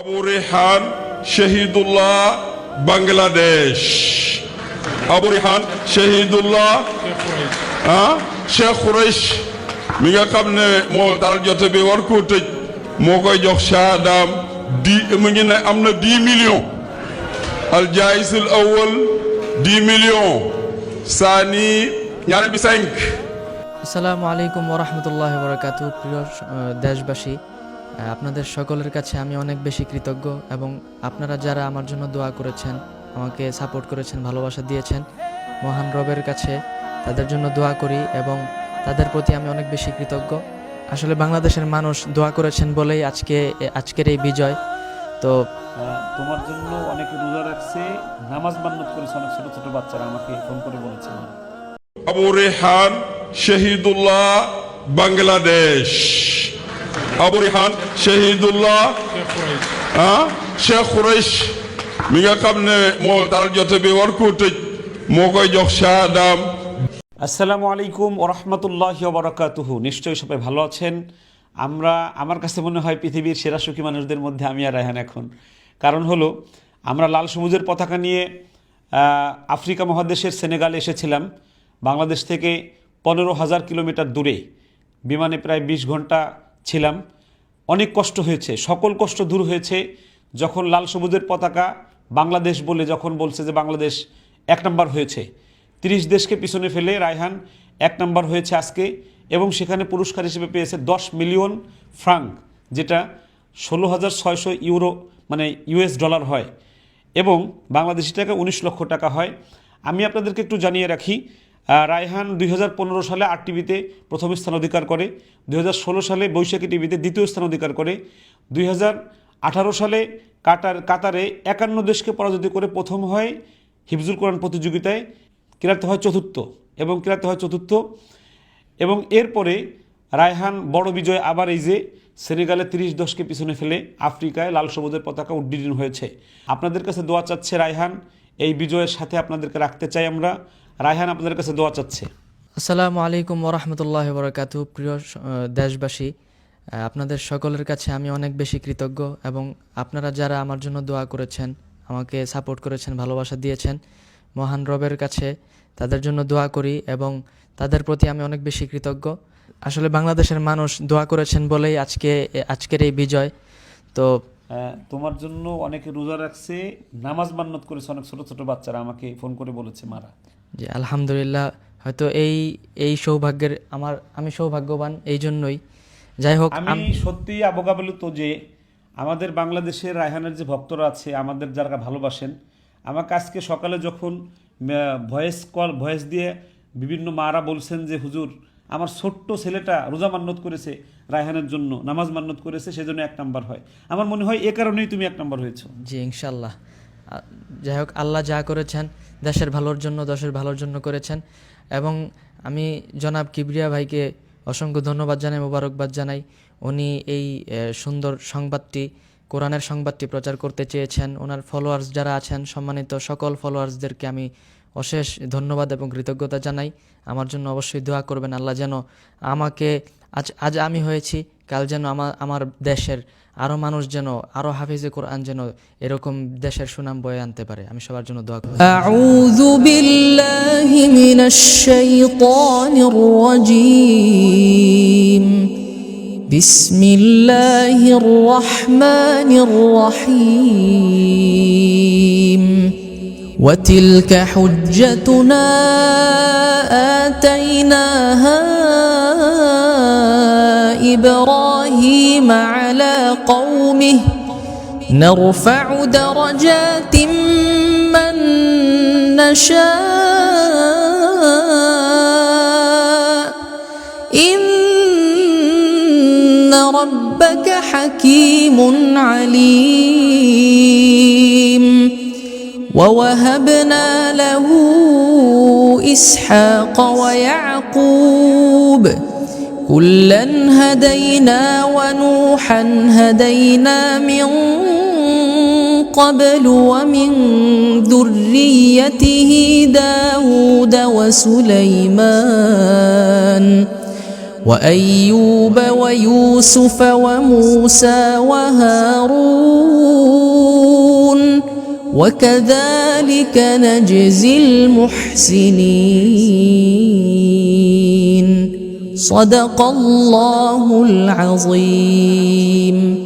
Abu Rehan Shahidullah Bangladesh abu rihan shahidullah ah cheikh Quraysh mi nga xam ne moo dal jote bi war koo tëj moo koy jox saadaam di mu ngi ne am na 10 millions al jaisul awwal 10 millions saani ñaar bi 5 আসসালামু আলাইকুম ওরহমতুল্লাহ বরকাত প্রিয় আহ, দেশবাসী আহ, আপনাদের সকলের কাছে আমি অনেক বেশি কৃতজ্ঞ এবং আপনারা যারা আমার জন্য দোয়া করেছেন আমাকে সাপোর্ট করেছেন ভালোবাসা দিয়েছেন মহান রবের কাছে তাদের জন্য দোয়া করি এবং তাদের প্রতি আমি অনেক বেশি কৃতজ্ঞ। আসলে বাংলাদেশের মানুষ দোয়া করেছেন বলেই আজকে আজকের এই বিজয়। তো তোমার জন্য অনেকে রোজা রাখছে নামাজ মান্নত করেছে অনেক ছোট ছোট বাচ্চারা আমাকে ফোন করে বলেছে। Abu Rehan Shahidullah Bangladesh. Rehan, Shahidullah ah cheikh Quraysh mi nga xam ne moo dal jote bi war koo আসসালামু আলাইকুম ওরহমতুল্লাহ বরকাতুহু। নিশ্চয়ই সবাই ভালো আছেন? আমরা, আমার কাছে মনে হয় পৃথিবীর সেরা সুখী মানুষদের মধ্যে আমি আর রায়হান এখন। কারণ হলো, আমরা লাল সবুজের পতাকা নিয়ে আফ্রিকা মহাদেশের সেনেগালে এসেছিলাম। বাংলাদেশ থেকে পনেরো হাজার কিলোমিটার দূরে। বিমানে প্রায় বিশ ঘণ্টা ছিলাম। অনেক কষ্ট হয়েছে, সকল কষ্ট দূর হয়েছে। যখন লাল সবুজের পতাকা বাংলাদেশ বলে যখন বলছে যে বাংলাদেশ এক নম্বর হয়েছে, তিরিশ দেশকে পিছনে ফেলে রায়হান এক নম্বর হয়েছে আজকে এবং সেখানে পুরস্কার হিসেবে পেয়েছে দশ মিলিয়ন ফ্রাঙ্ক, যেটা ষোলো হাজার ছয়শো ইউরো মানে ইউএস ডলার হয় এবং বাংলাদেশি টাকা উনিশ লক্ষ টাকা হয়। আমি আপনাদেরকে একটু জানিয়ে রাখি রায়হান দুই হাজার পনেরো সালে আর টিভিতে প্রথম স্থান অধিকার করে, দুই হাজার ষোলো সালে বৈশাখী টিভিতে দ্বিতীয় স্থান অধিকার করে, দুই হাজার আঠারো সালে কাটার কাতারে একান্ন দেশকে পরাজিত করে প্রথম হয় হিফজুল কোরআন প্রতিযোগিতায় কিরাতে হয় চতুর্থ এবং কিরাতে হয় চতুর্থ। এবং এরপরে রায়হান বড় বিজয় আবার এই যে সেনেগালে তিরিশ দশকে পিছনে ফেলে আফ্রিকায় লাল সবুজের পতাকা উড্ডীন হয়েছে। আপনাদের কাছে দোয়া চাচ্ছে রায়হান, এই বিজয়ের সাথে আপনাদেরকে রাখতে চাই আমরা। রায়হান আপনাদের কাছে দোয়া চাচ্ছে। আসসালামু আলাইকুম ওরহমতুল্লাহ বরকাত প্রিয় দেশবাসী আপনাদের সকলের কাছে আমি অনেক বেশি কৃতজ্ঞ এবং আপনারা যারা আমার জন্য দোয়া করেছেন, আমাকে সাপোর্ট করেছেন, ভালোবাসা দিয়েছেন, মহান রবের কাছে তাদের জন্য দোয়া করি এবং তাদের প্রতি আমি অনেক বেশি কৃতজ্ঞ। আসলে বাংলাদেশের মানুষ দোয়া করেছেন বলেই আজকে, আজকের এই বিজয়। তো তোমার জন্য অনেকে রোজা রাখছে নামাজ মান্নত করেছে অনেক ছোট ছোট বাচ্চারা আমাকে ফোন করে বলেছে মারা। যে আলহামদুলিল্লাহ হয়তো এই এই সৌভাগ্যের আমার আমি সৌভাগ্যবান এই জন্যই। যাই হোক আম- সত্যি আবগাবলিত যে আমাদের বাংলাদেশের রায়হানের যে ভক্তরা আছে আমাদের যারা ভালোবাসেন আমাকে আজকে সকালে যখন ভয়েস কল ভয়েস দিয়ে বিভিন্ন মারা বলছেন যে হুজুর আমার ছোট্ট ছেলেটা রোজা মান্নত করেছে রায়হানের জন্য, নামাজ মান্নত করেছে, সেজন্য এক নাম্বার হয়। আমার মনে হয় এ কারণেই তুমি এক নাম্বার হয়েছো। জি ইনশাল্লাহ যাই হোক, আল্লাহ যা করেছেন, দেশের ভালোর জন্য, দেশের ভালোর জন্য করেছেন। এবং আমি জনাব কিবরিয়া ভাইকে অসংখ্য ধন্যবাদ জানাই, মোবারকবাদ জানাই। উনি এই সুন্দর সংবাদটি, কোরআনের সংবাদটি প্রচার করতে চেয়েছেন। ওনার ফলোয়ার্স যারা আছেন, সম্মানিত সকল ফলোয়ার্সদেরকে আমি অশেষ ধন্যবাদ এবং কৃতজ্ঞতা জানাই। আমার জন্য অবশ্যই দোয়া করবেন, আল্লাহ যেন আমাকে, আজ আজ আমি হয়েছি, কাল যেন আমার আমার দেশের আরও মানুষ যেন আরও হাফিজে কোরআন যেন এরকম দেশের সুনাম বয়ে আনতে পারে। আমি সবার জন্য দোয়া করি। بسم الله الرحمن الرحيم وتلك حجتنا آتيناها إبراهيم على قومه. نرفع درجات من نشاء. إن ربك حكيم عليم. ووهبنا له إسحاق ويعقوب كلا هدينا ونوحا هدينا من قبل ومن ذريته داود وسليمان وأيوب ويوسف وموسى وهارون وكذلك نجزي المحسنين. صدق الله العظيم.